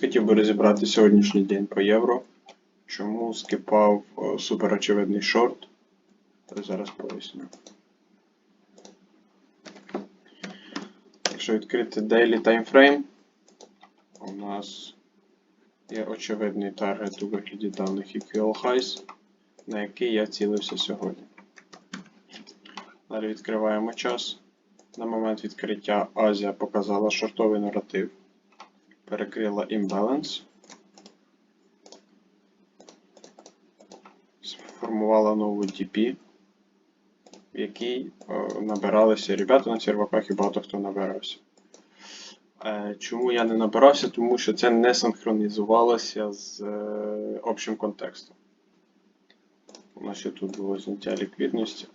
Хотів би розібрати сьогоднішній день по євро. Чому скипав е, суперочевидний шорт? Та зараз поясню. Якщо відкрити Daily Time Frame, у нас є очевидний таргет у вигляді даних EQL Highs, на який я цілився сьогодні. Далі відкриваємо час. На момент відкриття Азія показала шортовий наратив, перекрила імбаланс, сформувала нову DP, в якій е, набиралися ребята на серваках і багато хто набирався. Е, Чому я не набирався? Тому що це не синхронізувалося з е, общим контекстом. У нас ще тут було зняття ліквідності,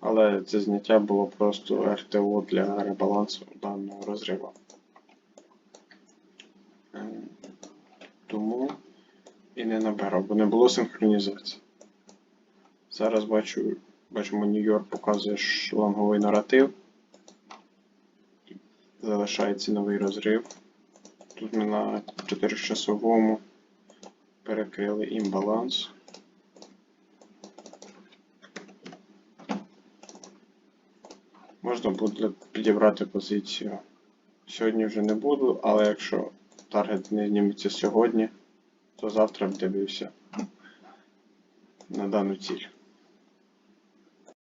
але це зняття було просто РТО для ребалансу даного розриву. Тому і не набирав, бо не було синхронізації. Зараз бачу, бачимо, Нью-Йорк показує шланговий наратив. Залишається новий розрив. Тут ми на 4-часовому перекрили імбаланс. Можна буде підібрати позицію. Сьогодні вже не буду, але якщо таргет не зніметься сьогодні, то завтра б дивився на дану ціль.